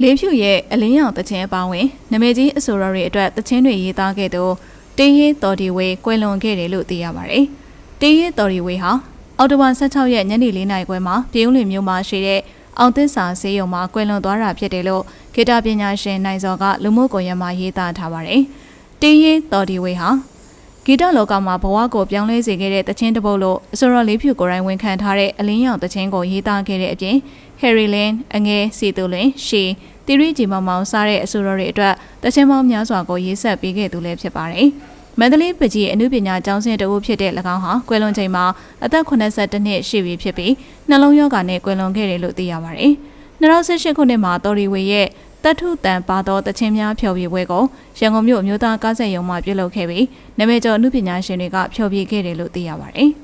လေးဖြူရဲ့အလင်းရောင်တခြင်းအပေါင်းဝင်နမည်ကြီးအဆိုတော်တွေအတွက်တခြင်းတွေရေးသားခဲ့သူတင်းရေးတော်ဒီဝေကွယ်လွန်ခဲ့တယ်လို့သိရပါတယ်။တင်းရေးတော်ဒီဝေဟာအော်တိုဘာ16ရက်ညနေ4နာရီခွဲမှာပြည်ဦးလွင်မြို့မှာရှိတဲ့အောင်သစ္စာဆေးရုံမှာကွယ်လွန်သွားတာဖြစ်တယ်လို့ခေတ္တပညာရှင်နိုင်စောကလူမှုကွန်ရက်မှာရေးသားထားပါတယ်။တင်းရေးတော်ဒီဝေဟာ ဂီတလောကမှာဘဝကိုပြောင်းလဲစေခဲ့တဲ့တခြင်းတစ်ပုတ်လို့အစောရလေးဖြူကိုယ်တိုင်ဝန်ခံထားတဲ့အလင်းရောင်တခြင်းကိုရေးသားခဲ့တဲ့အပြင် Harry Lin အငယ်စီတူလင်ရှီတီရီဂျီမောင်မောင်စားတဲ့အဆိုတော်တွေအတွက်တခြင်းပေါင်းများစွာကိုရေးဆက်ပေးခဲ့သူလည်းဖြစ်ပါတယ်။မန္တလေးပကြီးအမှုပညာကျောင်းဆင်းတအုပ်ဖြစ်တဲ့၎င်းဟာကွယ်လွန်ချိန်မှာအသက်82နှစ်ရှိပြီဖြစ်ပြီးနှလုံးရောဂါနဲ့ကွယ်လွန်ခဲ့တယ်လို့သိရပါတယ်။2018ခုနှစ်မှာတော်ရီဝေရဲ့ တတ်ထုတန်ပါသောတခြင်းများဖျော်ဖြေပွဲကိုရန်ကုန်မြို့အမျိုးသားကားဆက်ရုံမှပြုလုပ်ခဲ့ပြီးနာမည်ကျော်အမှုပညာရှင်တွေကဖျော်ဖြေခဲ့တယ်လို့သိရပါတယ်။